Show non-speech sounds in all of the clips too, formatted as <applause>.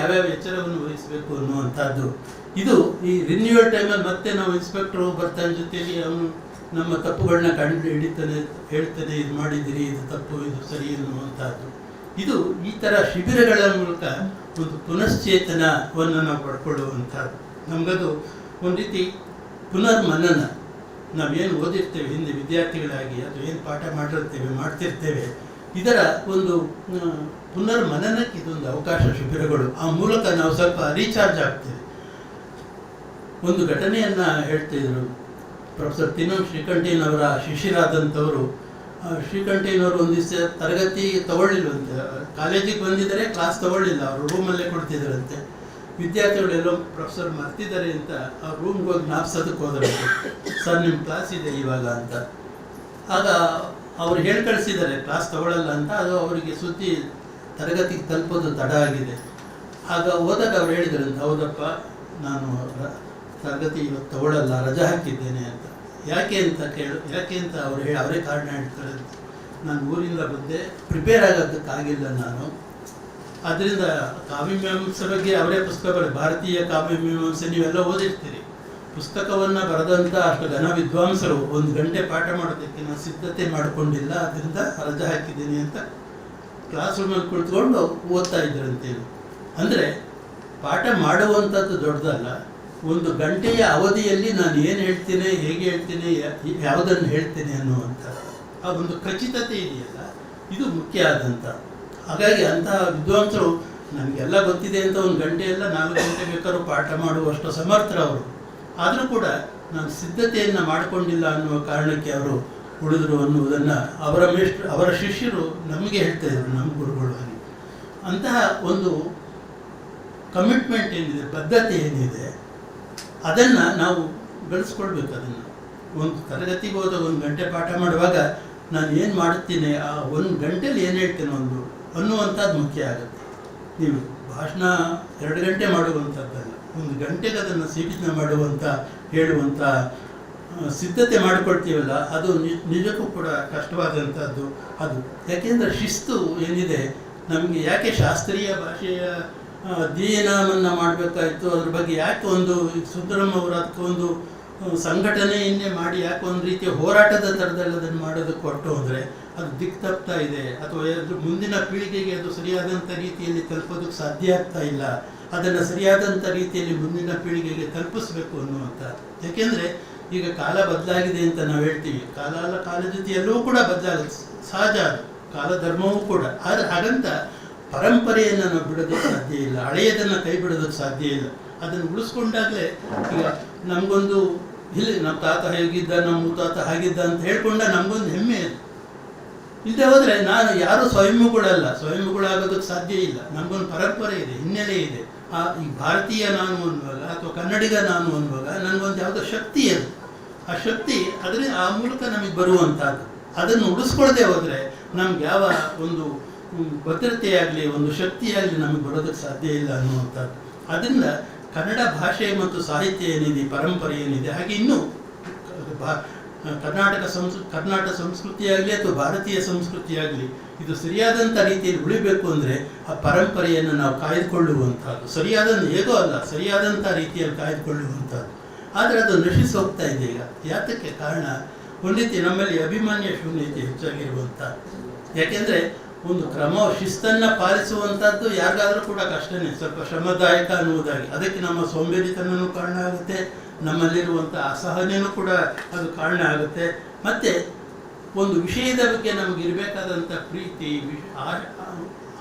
ಯಾವ್ಯಾವ ಎಚ್ಚರವನ್ನು ವಹಿಸಬೇಕು ಅನ್ನುವಂಥದ್ದು. ಇದು ಈ ರಿನ್ಯೂವಲ್ ಟೈಮಲ್ಲಿ ಮತ್ತೆ ನಾವು ಇನ್ಸ್ಪೆಕ್ಟರ್ ಬರ್ತಾನೆ ಜೊತೆಯಲ್ಲಿ ಅವನು ನಮ್ಮ ತಪ್ಪುಗಳನ್ನ ಕಂಡು ಹಿಡಿತಾನೆ ಹೇಳ್ತಾನೆ, ಇದು ಮಾಡಿದಿರಿ ಇದು ತಪ್ಪು, ಇದು ಸರಿ ಅನ್ನುವಂಥದ್ದು. ಇದು ಈ ಥರ ಶಿಬಿರಗಳ ಮೂಲಕ ಒಂದು ಪುನಶ್ಚೇತನವನ್ನು ನಾವು ಪಡ್ಕೊಳ್ಳುವಂಥದ್ದು. ನಮಗದು ಒಂದು ರೀತಿ ಪುನರ್ಮನನ. ನಾವೇನು ಓದಿರ್ತೇವೆ, ಹಿಂದೆ ವಿದ್ಯಾರ್ಥಿಗಳಾಗಿ, ಅಥವಾ ಏನು ಪಾಠ ಮಾಡಿರ್ತೇವೆ ಮಾಡ್ತಿರ್ತೇವೆ, ಇದರ ಒಂದು ಪುನರ್ಮನನಕ್ಕೆ ಇದೊಂದು ಅವಕಾಶ ಶಿಬಿರಗಳು. ಆ ಮೂಲಕ ನಾವು ಸ್ವಲ್ಪ ರೀಚಾರ್ಜ್ ಆಗ್ತೇವೆ. ಒಂದು ಘಟನೆಯನ್ನು ಹೇಳ್ತಿದ್ರು. ಪ್ರೊಫೆಸರ್ ತಿನ್ನಂ ಶ್ರೀಕಂಠಯ್ಯನವರ ಶಿಷ್ಯರಾದಂಥವರು. ಆ, ಶ್ರೀಕಂಠಯ್ಯನವರು ಒಂದು ದಿವಸ ತರಗತಿ ತಗೊಳ್ಳಿಲ್ವಂತೆ. ಕಾಲೇಜಿಗೆ ಬಂದಿದ್ದಾರೆ ಕ್ಲಾಸ್ ತಗೊಳ್ಳಿಲ್ಲ. ಅವರು ರೂಮಲ್ಲೇ ಕೊಡ್ತಿದ್ರಂತೆ ವಿದ್ಯಾರ್ಥಿಗಳೆಲ್ಲೋ ಪ್ರೊಫೆಸರ್ ಮರ್ತಿದ್ದಾರೆ ಅಂತ ಆ ರೂಮ್ಗೆ ಹೋಗಿ ಜ್ಞಾಪಿಸೋದಕ್ಕೆ ಹೋದ್ರಂತೆ. ಸರ್ ನಿಮ್ಮ ಕ್ಲಾಸ್ ಇದೆ ಇವಾಗ ಅಂತ. ಆಗ ಅವ್ರು ಹೇಳಿ ಕಳಿಸಿದ್ದಾರೆ ಕ್ಲಾಸ್ ತಗೊಳ್ಳಲ್ಲ ಅಂತ. ಅದು ಅವರಿಗೆ ಸುದ್ದಿ ತರಗತಿಗೆ ತಲುಪೋದು ತಡ ಆಗಿದೆ. ಆಗ ಹೋದಾಗ ಅವ್ರು ಹೇಳಿದರು, ಹೌದಪ್ಪ, ನಾನು ತರಗತಿ ಇವತ್ತು ತಗೊಳ್ಳಲ್ಲ ರಜೆ ಹಾಕಿದ್ದೇನೆ ಅಂತ. ಯಾಕೆ ಅಂತ ಕೇಳು, ಯಾಕೆ ಅಂತ ಅವ್ರು ಹೇಳಿ, ಅವರೇ ಕಾರಣ ಹೇಳ್ತಾರೆ ಅಂತ. ನಾನು ಊರಿಂದ ಬಂದೆ ಪ್ರಿಪೇರ್ ಆಗೋದಕ್ಕಾಗಿಲ್ಲ ನಾನು. ಅದರಿಂದ ಕಾವ್ಯಮೀಮಾಂಸೆ ಬಗ್ಗೆ ಅವರೇ ಪುಸ್ತಕಗಳು, ಭಾರತೀಯ ಕಾವ್ಯಮೀಮಾಂಸೆ, ನೀವೆಲ್ಲ ಓದಿರ್ತೀರಿ. ಪುಸ್ತಕವನ್ನು ಬರೆದಂಥ ಅಷ್ಟು ಘನ ವಿದ್ವಾಂಸರು ಒಂದು ಗಂಟೆ ಪಾಠ ಮಾಡೋದಕ್ಕೆ ನಾನು ಸಿದ್ಧತೆ ಮಾಡಿಕೊಂಡಿಲ್ಲ ಅದರಿಂದ ರಜೆ ಹಾಕಿದ್ದೀನಿ ಅಂತ ಕ್ಲಾಸ್ ರೂಮಲ್ಲಿ ಕುಳಿತುಕೊಂಡು ಓದ್ತಾ ಇದ್ದರಂತೆ ಅಂದರೆ ಪಾಠ ಮಾಡುವಂಥದ್ದು ದೊಡ್ಡದಲ್ಲ, ಒಂದು ಗಂಟೆಯ ಅವಧಿಯಲ್ಲಿ ನಾನು ಏನು ಹೇಳ್ತೇನೆ, ಹೇಗೆ ಹೇಳ್ತೇನೆ ಯಾವುದನ್ನು ಹೇಳ್ತೇನೆ ಅನ್ನುವಂಥ ಆ ಒಂದು ಖಚಿತತೆ ಇದೆಯಲ್ಲ, ಇದು ಮುಖ್ಯ ಆದಂಥ. ಹಾಗಾಗಿ ಅಂತಹ ವಿದ್ವಾಂಸರು, ನಮಗೆಲ್ಲ ಗೊತ್ತಿದೆ ಅಂತ ಒಂದು ಗಂಟೆಯೆಲ್ಲ ನಾಲ್ಕು ಗಂಟೆ ಬೇಕಾದ್ರೂ ಪಾಠ ಮಾಡುವಷ್ಟು ಸಮರ್ಥರು ಅವರು. ಆದರೂ ಕೂಡ ನಾನು ಸಿದ್ಧತೆಯನ್ನು ಮಾಡಿಕೊಂಡಿಲ್ಲ ಅನ್ನುವ ಕಾರಣಕ್ಕೆ ಅವರು ಉಳಿದ್ರು ಅನ್ನುವುದನ್ನು ಅವರ ಮೇಷ್ಟ್ರು ಅವರ ಶಿಷ್ಯರು ನಮಗೆ ಹೇಳ್ತಾ ಇದ್ರು ನಮ್ಮ ಗುರುಗಳು ಹಾಗೆ ಅಂತಹ ಒಂದು ಕಮಿಟ್ಮೆಂಟ್ ಏನಿದೆ, ಬದ್ಧತೆ ಏನಿದೆ, ಅದನ್ನು ನಾವು ಬೆಳೆಸ್ಕೊಳ್ಬೇಕು ಅದನ್ನು. ಒಂದು ತರಗತಿಗೆ ಹೋದ ಒಂದು ಗಂಟೆ ಪಾಠ ಮಾಡುವಾಗ ನಾನು ಏನು ಮಾಡುತ್ತೀನಿ, ಆ ಒಂದು ಗಂಟೆಲಿ ಏನು ಹೇಳ್ತೇನೆ ಒಂದು ಅನ್ನುವಂಥದ್ದು ಮುಖ್ಯ ಆಗುತ್ತೆ. ನೀವು ಭಾಷಣ ಎರಡು ಗಂಟೆ ಮಾಡುವಂಥದ್ದಲ್ಲ, ಒಂದು ಗಂಟೆಗೆ ಅದನ್ನು ಸೀಮಿತ ಮಾಡುವಂಥ, ಹೇಳುವಂಥ ಸಿದ್ಧತೆ ಮಾಡಿಕೊಳ್ತೀವಲ್ಲ, ಅದು ನಿಜಕ್ಕೂ ಕೂಡ ಕಷ್ಟವಾದಂಥದ್ದು ಅದು. ಯಾಕೆಂದರೆ ಶಿಸ್ತು ಏನಿದೆ, ನಮಗೆ ಯಾಕೆ ಶಾಸ್ತ್ರೀಯ ಭಾಷೆಯ ಅಧ್ಯಯನವನ್ನು ಮಾಡಬೇಕಾಯಿತು, ಅದ್ರ ಬಗ್ಗೆ ಯಾಕೆ ಒಂದು ಅದಕ್ಕೆ ಒಂದು ಸಂಘಟನೆಯನ್ನೇ ಮಾಡಿ ಯಾಕೆ ಒಂದು ರೀತಿಯ ಹೋರಾಟದ ಥರದಲ್ಲಿ ಅದನ್ನು ಮಾಡೋದಕ್ಕೆ ಕೊಟ್ಟು ಅಂದರೆ ಅದು ದಿಕ್ ತಪ್ತಾ ಇದೆ, ಅಥವಾ ಮುಂದಿನ ಪೀಳಿಗೆಗೆ ಅದು ಸರಿಯಾದಂಥ ರೀತಿಯಲ್ಲಿ ತಲುಪೋದಕ್ಕೆ ಸಾಧ್ಯ ಆಗ್ತಾ ಇಲ್ಲ, ಅದನ್ನು ಸರಿಯಾದಂಥ ರೀತಿಯಲ್ಲಿ ಮುಂದಿನ ಪೀಳಿಗೆಗೆ ತಲುಪಿಸ್ಬೇಕು ಅನ್ನುವಂಥದ್ದು. ಯಾಕೆಂದರೆ ಈಗ ಕಾಲ ಬದಲಾಗಿದೆ ಅಂತ ನಾವು ಹೇಳ್ತೀವಿ. ಕಾಲ ಅಲ್ಲ, ಕಾಲ ಜೊತೆ ಎಲ್ಲವೂ ಕೂಡ ಬದಲಾಗುತ್ತೆ ಸಹಜ ಅದು. ಕಾಲ ಧರ್ಮವೂ ಕೂಡ. ಆದರೆ ಹಾಗಂತ ಪರಂಪರೆಯನ್ನು ನಾವು ಬಿಡೋದಕ್ಕೆ ಸಾಧ್ಯ ಇಲ್ಲ. ಹಳೆಯದನ್ನು ಕೈ ಬಿಡೋದಕ್ಕೆ ಸಾಧ್ಯ ಇಲ್ಲ. ಅದನ್ನು ಉಳಿಸ್ಕೊಂಡಾಗಲೇ ಈಗ ನಮಗೊಂದು ಇಲ್ಲಿ ನಮ್ಮ ತಾತ ಹೇಗಿದ್ದ ನಮ್ಮ ತಾತ ಹಾಗಿದ್ದ ಅಂತ ಹೇಳ್ಕೊಂಡ ನಮಗೊಂದು ಹೆಮ್ಮೆ ಅದು. ಇಲ್ಲದೆ ಹೋದರೆ ನಾನು ಯಾರು ಸ್ವಯಂಗಳಲ್ಲ ಸ್ವಯಂಗಳಾಗೋದಕ್ಕೆ ಸಾಧ್ಯ ಇಲ್ಲ. ನಮಗೊಂದು ಪರಂಪರೆ ಇದೆ, ಹಿನ್ನೆಲೆ ಇದೆ. ಆ, ಈ ಭಾರತೀಯ ನಾನು ಅನ್ನುವಾಗ ಅಥವಾ ಕನ್ನಡಿಗ ನಾನು ಅನ್ನುವಾಗ ನನಗೊಂದು ಯಾವುದೋ ಶಕ್ತಿ ಅದು. ಆ ಶಕ್ತಿ ಅದನ್ನೇ ಆ ಮೂಲಕ ನಮಗೆ ಬರುವಂಥದ್ದು. ಅದನ್ನು ಉಳಿಸ್ಕೊಳ್ಳದೆ ಹೋದರೆ ನಮ್ಗೆ ಯಾವ ಒಂದು ಭದ್ರತೆಯಾಗಲಿ ಒಂದು ಶಕ್ತಿಯಾಗಲಿ ನಮಗೆ ಬರೋದಕ್ಕೆ ಸಾಧ್ಯ ಇಲ್ಲ ಅನ್ನುವಂಥದ್ದು. ಅದರಿಂದ ಕನ್ನಡ ಭಾಷೆ ಮತ್ತು ಸಾಹಿತ್ಯ ಏನಿದೆ, ಪರಂಪರೆ ಏನಿದೆ, ಹಾಗೆ ಇನ್ನೂ ಭಾ- ಕರ್ನಾಟಕ ಸಂಸ್ಕೃ ಕರ್ನಾಟಕ ಸಂಸ್ಕೃತಿಯಾಗಲಿ ಅಥವಾ ಭಾರತೀಯ ಸಂಸ್ಕೃತಿಯಾಗಲಿ ಇದು ಸರಿಯಾದಂಥ ರೀತಿಯಲ್ಲಿ ಉಳಿಬೇಕು ಅಂದರೆ ಆ ಪರಂಪರೆಯನ್ನು ನಾವು ಕಾಯ್ದುಕೊಳ್ಳುವಂಥದ್ದು. ಸರಿಯಾದ ಹೇಗೋ ಅಲ್ಲ, ಸರಿಯಾದಂಥ ರೀತಿಯಲ್ಲಿ ಕಾಯ್ದುಕೊಳ್ಳುವಂಥದ್ದು. ಆದರೆ ಅದು ನಶಿಸಿ ಹೋಗ್ತಾ ಇದೆ ಈಗ ಯಾತಕ್ಕೆ ಕಾರಣ? ರೀತಿ ನಮ್ಮಲ್ಲಿ ಅಭಿಮಾನ್ಯ ಶೂನ್ಯತೆ ಹೆಚ್ಚಾಗಿರುವಂಥ ಯಾಕೆಂದರೆ ಒಂದು ಕ್ರಮ ಶಿಸ್ತನ್ನು ಪಾಲಿಸುವಂಥದ್ದು ಯಾರಿಗಾದರೂ ಕೂಡ ಕಷ್ಟನೇ. ಸ್ವಲ್ಪ ಶ್ರಮದಾಯಕ ಅನ್ನುವುದಾಗಿ. ಅದಕ್ಕೆ ನಮ್ಮ ಸೋಂಬೇರಿತನೂ ಕಾರಣ ಆಗುತ್ತೆ. ನಮ್ಮಲ್ಲಿರುವಂಥ ಅಸಹನೆಯೂ ಕೂಡ ಅದು ಕಾರಣ ಆಗುತ್ತೆ. ಮತ್ತು ಒಂದು ವಿಷಯದ ಬಗ್ಗೆ ನಮಗಿರಬೇಕಾದಂಥ ಪ್ರೀತಿ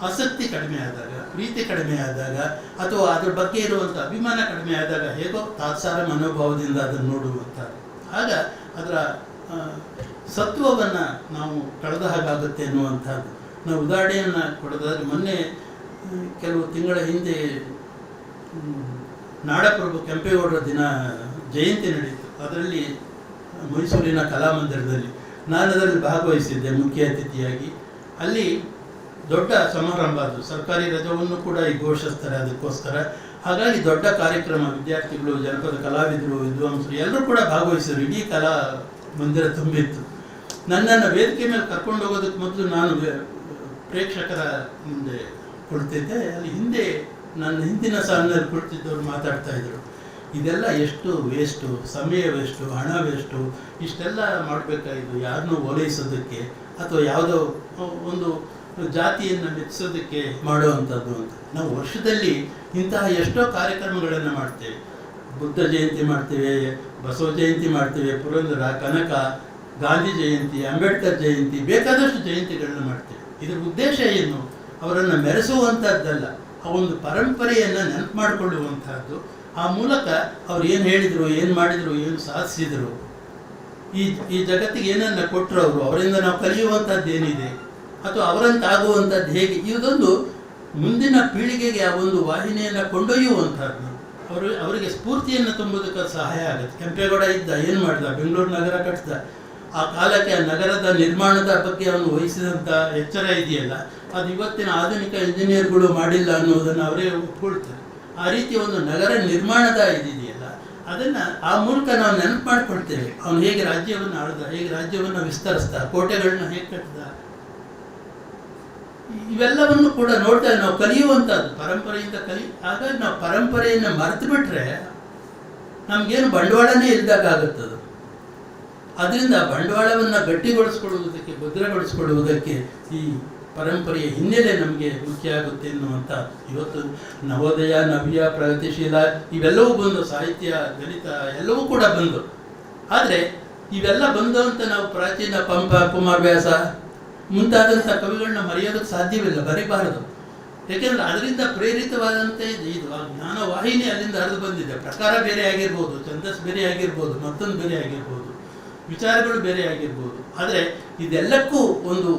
ಆಸಕ್ತಿ ಕಡಿಮೆ ಆದಾಗ ಪ್ರೀತಿ ಕಡಿಮೆ ಆದಾಗ ಅಥವಾ ಅದ್ರ ಬಗ್ಗೆ ಇರುವಂಥ ಅಭಿಮಾನ ಕಡಿಮೆ ಆದಾಗ ಹೇಗೋ ತಾತ್ಸಾರ ಮನೋಭಾವದಿಂದ ಅದನ್ನು ನೋಡುವಂತಾರೆ ಆಗ ಅದರ ಸತ್ವವನ್ನು ನಾವು ಕಳೆದ ಹಾಗಾಗುತ್ತೆ ಅನ್ನುವಂಥದ್ದು. ನಾವು ಉದಾಹರಣೆಯನ್ನು ಕೊಡೋದಾದ್ರೆ ಮೊನ್ನೆ ಕೆಲವು ತಿಂಗಳ ಹಿಂದೆ ನಾಡಪ್ರಭು ಕೆಂಪೇಗೌಡರ ದಿನ ಜಯಂತಿ ನಡೀತು. ಅದರಲ್ಲಿ ಮೈಸೂರಿನ ಕಲಾಮಂದಿರದಲ್ಲಿ ನಾನು ಅದರಲ್ಲಿ ಭಾಗವಹಿಸಿದ್ದೆ, ಮುಖ್ಯ ಅತಿಥಿಯಾಗಿ. ಅಲ್ಲಿ ದೊಡ್ಡ ಸಮಾರಂಭ ಅದು. ಸರ್ಕಾರಿ ರಜವನ್ನು ಕೂಡ ಈ ಘೋಷಿಸ್ತಾರೆ ಅದಕ್ಕೋಸ್ಕರ. ಹಾಗಾಗಿ ದೊಡ್ಡ ಕಾರ್ಯಕ್ರಮ, ವಿದ್ಯಾರ್ಥಿಗಳು, ಜನಪದ ಕಲಾವಿದರು, ವಿದ್ವಾಂಸರು ಎಲ್ಲರೂ ಕೂಡ ಭಾಗವಹಿಸಿದರು. ಇಡೀ ಕಲಾ ಮಂದಿರ ತುಂಬಿತ್ತು. ನನ್ನನ್ನು ವೇದಿಕೆ ಮೇಲೆ ಕರ್ಕೊಂಡು ಹೋಗೋದಕ್ಕೆ ಮೊದಲು ನಾನು ಪ್ರೇಕ್ಷಕರ ಮುಂದೆ ಕೊಡ್ತಿದ್ದೆ ಅಲ್ಲಿ ಹಿಂದೆ, ನನ್ನ ಹಿಂದಿನ ಸಾಲಿನಲ್ಲಿ ಕುಳಿತಿದ್ದವರು ಮಾತಾಡ್ತಾ ಇದ್ರು. ಇದೆಲ್ಲ ಎಷ್ಟು ವೇಸ್ಟು, ಸಮಯ ವೇಸ್ಟು, ಹಣ ವೇಸ್ಟು, ಇಷ್ಟೆಲ್ಲ ಮಾಡಬೇಕಾಯಿತು ಯಾರನ್ನೂ ಓಲೈಸೋದಕ್ಕೆ ಅಥವಾ ಯಾವುದೋ ಒಂದು ಜಾತಿಯನ್ನು ಮೆಚ್ಚಿಸೋದಕ್ಕೆ ಮಾಡುವಂಥದ್ದು ಅಂತ. ನಾವು ವರ್ಷದಲ್ಲಿ ಇಂತಹ ಎಷ್ಟೋ ಕಾರ್ಯಕ್ರಮಗಳನ್ನು ಮಾಡ್ತೇವೆ. ಬುದ್ಧ ಜಯಂತಿ ಮಾಡ್ತೇವೆ, ಬಸವ ಜಯಂತಿ ಮಾಡ್ತೇವೆ, ಪುರಂದರ, ಕನಕ, ಗಾಂಧಿ ಜಯಂತಿ, ಅಂಬೇಡ್ಕರ್ ಜಯಂತಿ, ಬೇಕಾದಷ್ಟು ಜಯಂತಿಗಳನ್ನು ಮಾಡ್ತೇವೆ. ಇದರ ಉದ್ದೇಶ ಏನು? ಅವರನ್ನು ಮೆರೆಸುವಂಥದ್ದಲ್ಲ. ಆ ಒಂದು ಪರಂಪರೆಯನ್ನು ನೆನಪು ಮಾಡಿಕೊಳ್ಳುವಂತಹದ್ದು ಆ ಮೂಲಕ ಅವ್ರು ಏನು ಹೇಳಿದರು, ಏನು ಮಾಡಿದರು, ಏನು ಸಾಧಿಸಿದರು? ಈ ಈ ಜಗತ್ತಿಗೆ ಏನನ್ನ ಕೊಟ್ಟರು ಅವರು, ಅವರಿಂದ ನಾವು ಕಲಿಯುವಂಥದ್ದು ಏನಿದೆ? ಅಥವಾ ಅವರಂತಾಗುವಂಥದ್ದು ಹೇಗೆ? ಇದೊಂದು ಮುಂದಿನ ಪೀಳಿಗೆಗೆ ಆ ಒಂದು ವಾಹಿನಿಯನ್ನು ಕೊಂಡೊಯ್ಯುವಂಥದ್ದು. ಅವರು, ಅವರಿಗೆ ಸ್ಫೂರ್ತಿಯನ್ನು ತುಂಬುದಕ್ಕೆ ಸಹಾಯ ಆಗುತ್ತೆ. ಕೆಂಪೇಗೌಡ ಇದ್ದ, ಏನು ಮಾಡಿದ? ಬೆಂಗಳೂರು ನಗರ ಕಟ್ಟಿದ ಆ ಕಾಲಕ್ಕೆ ಆ ನಗರದ ನಿರ್ಮಾಣದ ಬಗ್ಗೆ ಅವನು ವಹಿಸಿದಂಥ ಎಚ್ಚರ ಇದೆಯಲ್ಲ? ಅದು ಇವತ್ತಿನ ಆಧುನಿಕ ಇಂಜಿನಿಯರ್ಗಳು ಮಾಡಿಲ್ಲ ಅನ್ನೋದನ್ನು ಅವರೇ ಒಪ್ಕೊಳ್ತಾರೆ. ಆ ರೀತಿ ಒಂದು ನಗರ ನಿರ್ಮಾಣದ ಇದಿದೆಯಲ್ಲ, ಅದನ್ನು ಆ ಮೂಲಕ ನಾವು ನೆನಪು ಮಾಡ್ಕೊಳ್ತೇವೆ. ಅವನು ಹೇಗೆ ರಾಜ್ಯವನ್ನು ಆಳ್ದ, ಹೇಗೆ ರಾಜ್ಯವನ್ನು ವಿಸ್ತರಿಸ್ದ, ಕೋಟೆಗಳನ್ನ ಹೇಗೆ ಕಟ್ಟಿದ ಇವೆಲ್ಲವನ್ನು ಕೂಡ ನೋಡ್ತಾ ನಾವು ಕಲಿಯುವಂಥದ್ದು, ಪರಂಪರೆಯಿಂದ ಕಲಿ ಹಾಗಾಗಿ ನಾವು ಪರಂಪರೆಯನ್ನು ಮರೆತು ಬಿಟ್ರೆ ನಮಗೇನು ಬಂಡವಾಳನೇ ಇಲ್ದಾಗತ್ತದು ಅದರಿಂದ ಬಂಡವಾಳವನ್ನು ಗಟ್ಟಿಗೊಳಿಸ್ಕೊಳ್ಳುವುದಕ್ಕೆ, ಭದ್ರಗೊಳಿಸ್ಕೊಳ್ಳುವುದಕ್ಕೆ ಈ ಪರಂಪರೆಯ ಹಿನ್ನೆಲೆ ನಮಗೆ ಮುಖ್ಯ ಆಗುತ್ತೆ ಎನ್ನುವಂಥ ಇವತ್ತು ನವೋದಯ, ನವ್ಯ, ಪ್ರಗತಿಶೀಲ ಇವೆಲ್ಲವೂ ಬಂದು, ಸಾಹಿತ್ಯ, ಗಣಿತ ಎಲ್ಲವೂ ಕೂಡ ಬಂದು. ಆದರೆ ಇವೆಲ್ಲ ಬಂದು ಅಂತ ನಾವು ಪ್ರಾಚೀನ ಪಂಪ ಕುಮಾರವ್ಯಾಸ ಮುಂತಾದಂಥ ಕವಿಗಳನ್ನ ಮರೆಯೋದಕ್ಕೆ ಸಾಧ್ಯವಿಲ್ಲ, ಬರೀಬಾರದು. ಯಾಕೆಂದ್ರೆ ಅದರಿಂದ ಪ್ರೇರಿತವಾದಂತೆ ಇದು ಆ ಜ್ಞಾನ ವಾಹಿನಿ ಅಲ್ಲಿಂದ ಹರಿದು ಬಂದಿದೆ. ಪ್ರಕಾರ ಬೇರೆ ಆಗಿರ್ಬೋದು, ಛಂದಸ್ ಬೇರೆ ಆಗಿರ್ಬೋದು, ಮತ್ತೊಂದು ಬೇರೆ ಆಗಿರ್ಬೋದು, ವಿಚಾರಗಳು ಬೇರೆ ಆಗಿರ್ಬೋದು. ಆದರೆ ಇದೆಲ್ಲಕ್ಕೂ ಒಂದು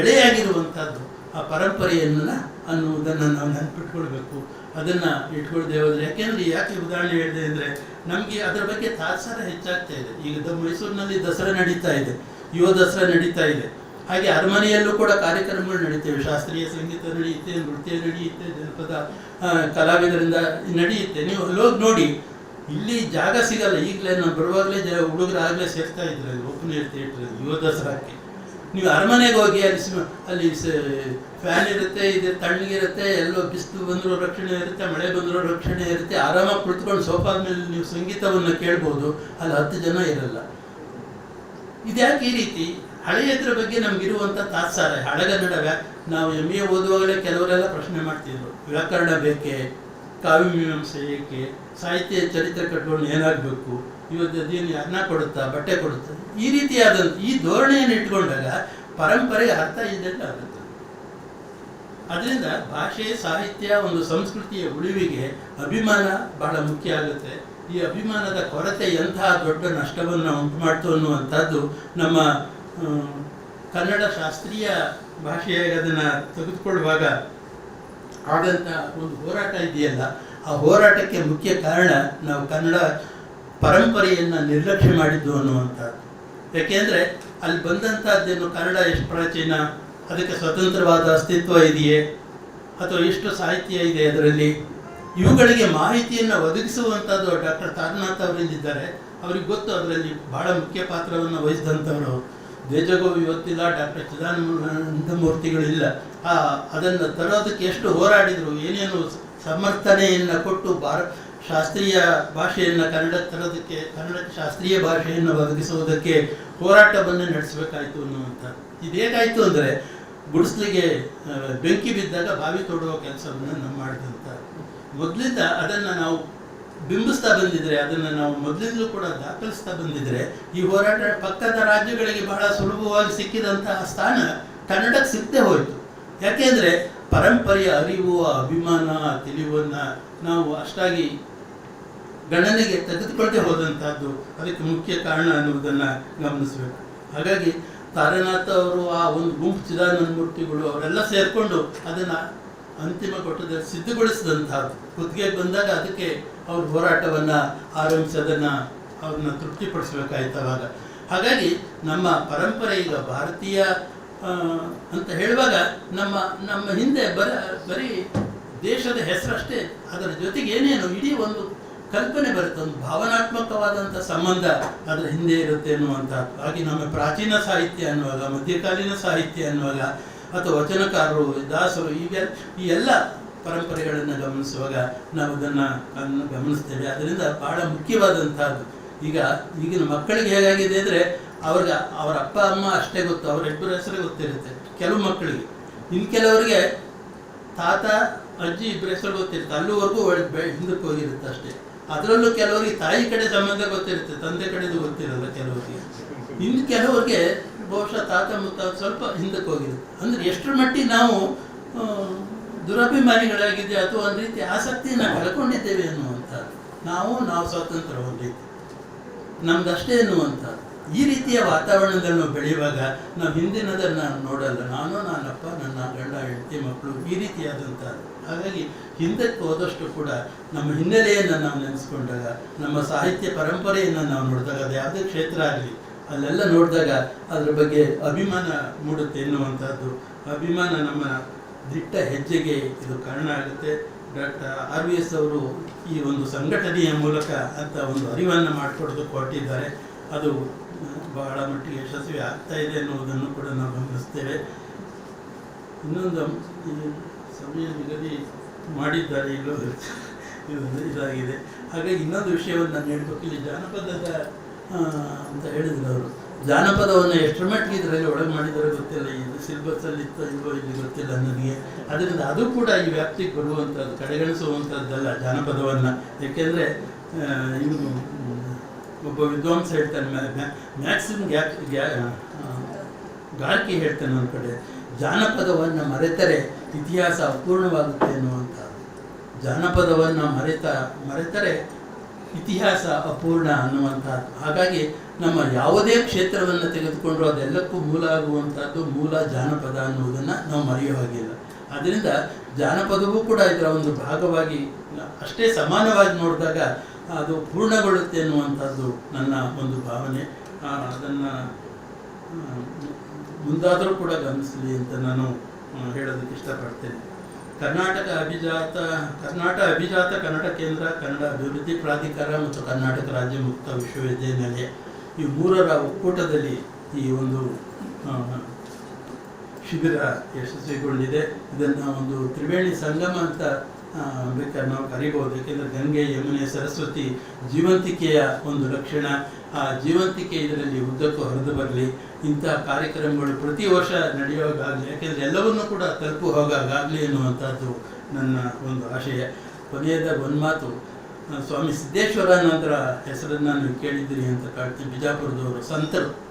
ಎಳೆಯಾಗಿರುವಂಥದ್ದು ಆ ಪರಂಪರೆಯನ್ನು ಅನ್ನುವುದನ್ನು ನಾವು ನೆನಪಿಟ್ಕೊಳ್ಬೇಕು. ಅದನ್ನು ಇಟ್ಕೊಳ್ದೆ ಹೋದರೆ, ಯಾಕೆಂದ್ರೆ ಯಾಕೆ ಉದಾಹರಣೆ ಹೇಳಿದೆ ಅಂದರೆ, ನಮಗೆ ಅದರ ಬಗ್ಗೆ ತಾತ್ಸಾರ ಹೆಚ್ಚಾಗ್ತಾ ಇದೆ. ಈಗ ಮೈಸೂರಿನಲ್ಲಿ ದಸರಾ ನಡೀತಾ ಇದೆ. ಯುವ ದಸರಾ ನಡೀತಾ ಇದೆ. ಹಾಗೆ ಅರಮನೆಯಲ್ಲೂ ಕೂಡ ಕಾರ್ಯಕ್ರಮಗಳು ನಡೀತೇವೆ. ಶಾಸ್ತ್ರೀಯ ಸಂಗೀತ ನಡೆಯುತ್ತೆ, ನೃತ್ಯ ನಡೆಯುತ್ತೆ, ಜನಪದ ಕಲಾವಿದರಿಂದ ನಡೆಯುತ್ತೆ. ನೀವು ಅಲ್ಲೋಗಿ ನೋಡಿ, ಇಲ್ಲಿ ಜಾಗ ಸಿಗಲ್ಲ. ಈಗಲೇ ನಾವು ಬರುವಾಗಲೇ ಜ ಹುಡುಗರು ಆಗಲೇ ಸೇರ್ತಾ ಇದ್ರು ಓಪನ್ ಏರ್ ಥಿಯೇಟರ್ ಯುವ ದಸರಾಕ್ಕೆ. ನೀವು ಅರಮನೆಗೆ ಹೋಗಿ ಅಲ್ಲಿ ಅಲ್ಲಿ ಫ್ಯಾನ್ ಇರುತ್ತೆ, ಇದೆ ತಣ್ಣಗಿರುತ್ತೆ ಎಲ್ಲೋ ಬಿಸಿಲು ಬಂದರೂ ರಕ್ಷಣೆ ಇರುತ್ತೆ, ಮಳೆ ಬಂದರೂ ರಕ್ಷಣೆ ಇರುತ್ತೆ. ಆರಾಮಾಗಿ ಕುಳಿತುಕೊಂಡು ಸೋಫಾದ ಮೇಲೆ ನೀವು ಸಂಗೀತವನ್ನು ಕೇಳ್ಬೋದು. ಅಲ್ಲಿ ಹತ್ತು ಜನ ಇರಲ್ಲ. ಇದ್ಯಾಕೆ ಈ ರೀತಿ? ಹಳೆಯದ್ರ ಬಗ್ಗೆ ನಮಗಿರುವಂಥ ತಾತ್ಸಾರ ಹಳೆಗನ್ನಡ ವ್ಯಾ ನಾವು ಎಂ ಎ ಓದುವಾಗಲೇ ಕೆಲವರೆಲ್ಲ ಪ್ರಶ್ನೆ ಮಾಡ್ತಿದ್ರು. ವ್ಯಾಕರಣ ಬೇಕೆ? ಕಾವ್ಯ ಮೀಮಾಂಸೆ ಏಕೆ? ಸಾಹಿತ್ಯ ಚರಿತ್ರೆ ಕಟ್ಕೊಂಡು ಏನಾಗಬೇಕು? ಇವತ್ತು ಅದೇನು ಅನ್ನ ಕೊಡುತ್ತಾ? ಬಟ್ಟೆ ಕೊಡುತ್ತಾ? ಈ ರೀತಿಯಾದಂಥ ಈ ಧೋರಣೆಯನ್ನು ಇಟ್ಕೊಂಡಾಗ ಪರಂಪರೆ ಅರ್ಥ ಇದ್ದಂತೆ ಆಗುತ್ತೆ. ಅದರಿಂದ ಭಾಷೆ, ಸಾಹಿತ್ಯ, ಒಂದು ಸಂಸ್ಕೃತಿಯ ಉಳಿವಿಗೆ ಅಭಿಮಾನ ಬಹಳ ಮುಖ್ಯ ಆಗುತ್ತೆ. ಈ ಅಭಿಮಾನದ ಕೊರತೆ ಎಂತಹ ದೊಡ್ಡ ನಷ್ಟವನ್ನು ಉಂಟು ಮಾಡ್ತು ಅನ್ನುವಂಥದ್ದು ನಮ್ಮ ಕನ್ನಡ ಶಾಸ್ತ್ರೀಯ ಭಾಷೆಯಾಗಿ ಅದನ್ನು ತೆಗೆದುಕೊಳ್ಳುವಾಗ ಆದಂಥ ಒಂದು ಹೋರಾಟ ಇದೆಯಲ್ಲ, ಆ ಹೋರಾಟಕ್ಕೆ ಮುಖ್ಯ ಕಾರಣ ನಾವು ಕನ್ನಡ ಪರಂಪರೆಯನ್ನು ನಿರ್ಲಕ್ಷ್ಯ ಮಾಡಿದ್ದು ಅನ್ನುವಂಥದ್ದು. ಯಾಕೆಂದರೆ ಅಲ್ಲಿ ಬಂದಂಥದ್ದೇನು ಕನ್ನಡ ಎಷ್ಟು ಪ್ರಾಚೀನ, ಅದಕ್ಕೆ ಸ್ವತಂತ್ರವಾದ ಅಸ್ತಿತ್ವ ಇದೆಯೇ, ಅಥವಾ ಎಷ್ಟು ಸಾಹಿತ್ಯ ಇದೆ ಅದರಲ್ಲಿ? ಇವುಗಳಿಗೆ ಮಾಹಿತಿಯನ್ನು ಒದಗಿಸುವಂಥದ್ದು ಡಾಕ್ಟರ್ ತಾರನಾಥ್ ಅವರಿಂದಿದ್ದಾರೆ. ಅವ್ರಿಗೆ ಗೊತ್ತು, ಅದರಲ್ಲಿ ಬಹಳ ಮುಖ್ಯ ಪಾತ್ರವನ್ನು ವಹಿಸಿದಂಥವ್ರು ದೇಜಗೋವಿ ಇವತ್ತಿಲ್ಲ, ಡಾಕ್ಟರ್ ಚಿದಾನಂದ ಮೂರ್ತಿಗಳಿಲ್ಲ. ಆ, ಅದನ್ನು ತರೋದಕ್ಕೆ ಎಷ್ಟು ಹೋರಾಡಿದರು, ಏನೇನು ಸಮರ್ಥನೆಯನ್ನು ಕೊಟ್ಟು ಭಾರ, ಶಾಸ್ತ್ರೀಯ ಭಾಷೆಯನ್ನು ಕನ್ನಡ ತರೋದಕ್ಕೆ, ಕನ್ನಡ ಶಾಸ್ತ್ರೀಯ ಭಾಷೆಯನ್ನು ಒದಗಿಸುವುದಕ್ಕೆ ಹೋರಾಟವನ್ನೇ ನಡೆಸಬೇಕಾಯಿತು ಅನ್ನುವಂಥ ಇದೇಗಾಯಿತು ಅಂದರೆ, ಗುಡಿಸ್ಲಿಗೆ ಬೆಂಕಿ ಬಿದ್ದಾಗ ಬಾವಿ ತೊಡುವ ಕೆಲಸವನ್ನು ನಾವು ಮಾಡಿದಂಥ ಮೊದಲಿಂದ ಅದನ್ನು ನಾವು ಬಿಂಬಿಸ್ತಾ ಬಂದಿದ್ರೆ, ಅದನ್ನು ನಾವು ಮೊದಲಿಂದಲೂ ಕೂಡ ದಾಖಲಿಸ್ತಾ ಬಂದಿದ್ರೆ, ಈ ಹೋರಾಟ ಪಕ್ಕದ ರಾಜ್ಯಗಳಿಗೆ ಬಹಳ ಸುಲಭವಾಗಿ ಸಿಕ್ಕಿದಂತಹ ಸ್ಥಾನ ಕನ್ನಡಕ್ಕೆ ಸಿಕ್ಕದೆ ಹೋಯಿತು. ಯಾಕೆಂದರೆ ಪರಂಪರೆಯ ಅರಿವು, ಅಭಿಮಾನ, ತಿಳಿವನ್ನು ನಾವು ಅಷ್ಟಾಗಿ ಗಣನೆಗೆ ತೆಗೆದುಕೊಳ್ಳದೆ ಹೋದಂಥದ್ದು ಅದಕ್ಕೆ ಮುಖ್ಯ ಕಾರಣ ಅನ್ನುವುದನ್ನು ಗಮನಿಸಬೇಕು. ಹಾಗಾಗಿ ತಾರನಾಥ ಅವರು ಆ ಒಂದು ಗುಂಪು ಚಿದಾನಂದ ಮೂರ್ತಿಗಳು ಅವರೆಲ್ಲ ಸೇರಿಕೊಂಡು ಅದನ್ನು ಅಂತಿಮ ಘಟ್ಟದಲ್ಲಿ ಸಿದ್ಧಗೊಳಿಸಿದಂಥದ್ದು ಕುತ್ತಿಗೆಗೆ ಬಂದಾಗ ಅದಕ್ಕೆ ಅವ್ರ ಹೋರಾಟವನ್ನು ಆರಂಭಿಸೋದನ್ನು ಅವ್ರನ್ನ ತೃಪ್ತಿಪಡಿಸಬೇಕಾಯ್ತು ಅವಾಗ ಹಾಗಾಗಿ ನಮ್ಮ ಪರಂಪರೆ ಈಗ ಭಾರತೀಯ ಅಂತ ಹೇಳುವಾಗ ನಮ್ಮ ನಮ್ಮ ಹಿಂದೆ ಬರ, ಬರೀ ದೇಶದ ಹೆಸರಷ್ಟೇ, ಅದರ ಜೊತೆಗೆ ಏನೇನು ಇಡೀ ಒಂದು ಕಲ್ಪನೆ ಬರುತ್ತೆ, ಒಂದು ಭಾವನಾತ್ಮಕವಾದಂಥ ಸಂಬಂಧ ಅದರ ಹಿಂದೆ ಇರುತ್ತೆ ಅನ್ನುವಂಥದ್ದು ಹಾಗೆ ನಮ್ಮ ಪ್ರಾಚೀನ ಸಾಹಿತ್ಯ ಅನ್ನುವಾಗ, ಮಧ್ಯಕಾಲೀನ ಸಾಹಿತ್ಯ ಅನ್ನುವಾಗ, ಅಥವಾ ವಚನಕಾರರು, ದಾಸರು ಈಗ ಈ ಎಲ್ಲ ಪರಂಪರೆಗಳನ್ನು ಗಮನಿಸುವಾಗ ನಾವು ಅದನ್ನು ಅದನ್ನು ಗಮನಿಸ್ತೇವೆ. ಅದರಿಂದ ಬಹಳ ಮುಖ್ಯವಾದಂತಹದ್ದು ಈಗ ಈಗಿನ ಮಕ್ಕಳಿಗೆ ಹೇಗಾಗಿದೆ ಅಂದರೆ ಅವ್ರಿಗೆ ಅವರ ಅಪ್ಪ, ಅಮ್ಮ ಅಷ್ಟೇ ಗೊತ್ತು. ಅವ್ರ ಇಬ್ಬರ ಹೆಸರೇ ಗೊತ್ತಿರುತ್ತೆ. ಕೆಲವು ಮಕ್ಕಳಿಗೆ. ಇನ್ನು ಕೆಲವರಿಗೆ ತಾತ, ಅಜ್ಜಿ ಇಬ್ಬರ ಹೆಸರು ಗೊತ್ತಿರುತ್ತೆ. ಅಲ್ಲಿವರೆಗೂ ಹಿಂದಕ್ಕೆ ಹೋಗಿರುತ್ತೆ ಅಷ್ಟೇ. ಅದರಲ್ಲೂ ಕೆಲವರಿಗೆ ತಾಯಿ ಕಡೆ ಸಂಬಂಧ ಗೊತ್ತಿರುತ್ತೆ. ತಂದೆ ಕಡೆದು ಗೊತ್ತಿರಲ್ಲ ಕೆಲವರಿಗೆ. ಇನ್ನು ಕೆಲವರಿಗೆ ಬಹುಶಃ ತಾತ ಮುತ್ತ ಸ್ವಲ್ಪ ಹಿಂದಕ್ಕೆ ಹೋಗಿರುತ್ತೆ. ಅಂದರೆ ಎಷ್ಟರ ಮಟ್ಟಿಗೆ ನಾವು ಆ, ದುರಭಿಮಾನಿಗಳಾಗಿದ್ದೆ ಅಥವಾ ಒಂದು ರೀತಿ ಆಸಕ್ತಿಯನ್ನು ಕಳ್ಕೊಂಡಿದ್ದೇವೆ ಅನ್ನುವಂಥದ್ದು ನಾವು ನಾವು ಸ್ವಾತಂತ್ರ್ಯ ಹೊಂದಿದ್ದು. ನಮ್ದಷ್ಟೇ ಅನ್ನುವಂಥದ್ದು ಈ ರೀತಿಯ ವಾತಾವರಣದಲ್ಲಿ ನಾವು ಬೆಳೆಯುವಾಗ ನಾವು ಹಿಂದಿನದನ್ನು ನೋಡಲ್ಲ. ನಾನು ನಾನಪ್ಪ ನನ್ನ ಗಂಡ ಹೆಂಡತಿ ಮಕ್ಕಳು ಈ ರೀತಿಯಾದಂಥದ್ದು. ಹಾಗಾಗಿ ಹಿಂದಕ್ಕೆ ಹೋದಷ್ಟು ಕೂಡ ನಮ್ಮ ಹಿನ್ನೆಲೆಯನ್ನು ನಾವು ನೆನೆಸ್ಕೊಂಡಾಗ ನಮ್ಮ ಸಾಹಿತ್ಯ ಪರಂಪರೆಯನ್ನು ನಾವು ನೋಡಿದಾಗ ಅದು ಯಾವುದೇ ಕ್ಷೇತ್ರ ಆಗಲಿ ಅಲ್ಲೆಲ್ಲ ನೋಡಿದಾಗ ಅದ್ರ ಬಗ್ಗೆ ಅಭಿಮಾನ ಮೂಡುತ್ತೆ ಎನ್ನುವಂಥದ್ದು. ಅಭಿಮಾನ ನಮ್ಮ ದಿಟ್ಟ ಹೆಜ್ಜೆಗೆ ಇದು ಕಾರಣ ಆಗುತ್ತೆ ಡಾಕ್ಟರ್ ಆರ್ ವಿ ಎಸ್ ಅವರು ಈ ಒಂದು ಸಂಘಟನೆಯ ಮೂಲಕ ಅಂತ ಒಂದು ಅರಿವನ್ನು ಮಾಡಿಕೊಡೋದಕ್ಕೆ ಕೊಟ್ಟಿದ್ದಾರೆ. ಅದು ಬಹಳ ಮಟ್ಟಿಗೆ ಯಶಸ್ವಿ ಆಗ್ತಾ ಇದೆ ಅನ್ನುವುದನ್ನು ಕೂಡ ನಾವು ಗಮನಿಸ್ತೇವೆ. ಇನ್ನೊಂದು ಸಮಯ ನಿಗದಿ ಮಾಡಿದ್ದಾರೆ ಇಲ್ಲೋ, ಇದು ಇದಾಗಿದೆ. ಹಾಗಾಗಿ ಇನ್ನೊಂದು ವಿಷಯವನ್ನು ನಾನು ಹೇಳ್ಬೇಕು. ಇಲ್ಲಿ ಜಾನಪದದ ಅಂತ ಹೇಳಿದ್ರು ಅವರು. ಜಾನಪದವನ್ನು ಎಷ್ಟು ಮಟ್ಟಿಗೆ ಇದರಲ್ಲಿ ಒಳಗೆ ಮಾಡಿದರೆ ಗೊತ್ತಿಲ್ಲ, ಇದು ಸಿಲ್ಬಸ್ಸಲ್ಲಿ ಇತ್ತೋ ಇಲ್ವೋ ಇಲ್ಲಿ ಗೊತ್ತಿಲ್ಲ ನನಗೆ. ಅದರಿಂದ ಅದು ಕೂಡ ಈ ವ್ಯಾಪ್ತಿಗೆ ಬರುವಂಥದ್ದು, ಕಡೆಗಣಿಸುವಂಥದ್ದಲ್ಲ ಜಾನಪದವನ್ನು. ಏಕೆಂದರೆ ಇವನು ಒಬ್ಬ ವಿದ್ವಾಂಸ ಹೇಳ್ತಾನೆ ಮ್ಯಾಕ್ಸಿಮಮ್ ಗ್ಯಾಪ್ ಗ್ಯಾ ಹೇಳ್ತಾನೆ ಒಂದು ಕಡೆ, ಜಾನಪದವನ್ನು ಮರೆತರೆ ಇತಿಹಾಸ ಅಪೂರ್ಣವಾಗುತ್ತೆ ಅನ್ನುವಂಥ ಜಾನಪದವನ್ನು ಮರೆತ, ಮರೆತರೆ ಇತಿಹಾಸ ಅಪೂರ್ಣ ಅನ್ನುವಂಥದ್ದು. ಹಾಗಾಗಿ ನಮ್ಮ ಯಾವುದೇ ಕ್ಷೇತ್ರವನ್ನು ತೆಗೆದುಕೊಂಡು ಅದೆಲ್ಲಕ್ಕೂ ಮೂಲ ಆಗುವಂಥದ್ದು ಮೂಲ ಜಾನಪದ ಅನ್ನುವುದನ್ನು ನಾವು ಮರೆಯೋ ಹಾಗಿಲ್ಲ. ಅದರಿಂದ ಜಾನಪದವೂ ಕೂಡ ಇದರ ಒಂದು ಭಾಗವಾಗಿ, ಅಷ್ಟೇ ಸಮಾನವಾಗಿ ನೋಡಿದಾಗ ಅದು ಪೂರ್ಣಗೊಳ್ಳುತ್ತೆ ಅನ್ನುವಂಥದ್ದು ನನ್ನ ಒಂದು ಭಾವನೆ. ಅದನ್ನು ಮುಂದಾದರೂ ಕೂಡ ಗಮನಿಸಲಿ ಅಂತ ನಾನು ಹೇಳೋದಕ್ಕೆ ಇಷ್ಟಪಡ್ತೇನೆ. ಕರ್ನಾಟಕ ಅಭಿಜಾತ ಕರ್ನಾಟಕ ಅಭಿಜಾತ ಕನ್ನಡ ಕೇಂದ್ರ, ಕನ್ನಡ ಅಭಿವೃದ್ಧಿ ಪ್ರಾಧಿಕಾರ ಮತ್ತು ಕರ್ನಾಟಕ ರಾಜ್ಯ ಮುಕ್ತ ವಿಶ್ವವಿದ್ಯಾನಿಲಯ. ಈ ಮೂರರ ಒಕ್ಕೂಟದಲ್ಲಿ ಈ ಒಂದು ಶಿಬಿರ ಯಶಸ್ವಿಗೊಂಡಿದೆ. ಇದನ್ನು ಒಂದು ತ್ರಿವೇಣಿ ಸಂಗಮ ಅಂತ ಬೇಕಾದ್ರೆ ನಾವು ಕರಿಬೋದು ಏಕೆಂದರೆ ಗಂಗೆ, ಯಮುನೆ, ಸರಸ್ವತಿ ಜೀವಂತಿಕೆಯ ಒಂದು ಲಕ್ಷಣ. ಆ ಜೀವಂತಿಕೆ ಇದರಲ್ಲಿ ಉದ್ದಕ್ಕೂ ಹರಿದು ಬರಲಿ. ಇಂಥ ಕಾರ್ಯಕ್ರಮಗಳು ಪ್ರತಿ ವರ್ಷ ನಡೆಯುವಾಗಲಿ ಯಾಕೆಂದರೆ ಎಲ್ಲವನ್ನೂ ಕೂಡ ತಲುಪು ಹೋಗಾಗಲಿ ಅನ್ನುವಂಥದ್ದು ನನ್ನ ಒಂದು ಆಶಯ. ಕೊನೆಯದ ಒಂದು ಮಾತು. ಆ, ಸಿದ್ದೇಶ್ವರ ಅನ್ನೋದ್ರ ಹೆಸರನ್ನು ನೀವು ಕೇಳಿದ್ದೀರಿ ಅಂತ ಕಾಣ್ತೀನಿ. ಬಿಜಾಪುರದವರು ಸಂತರು.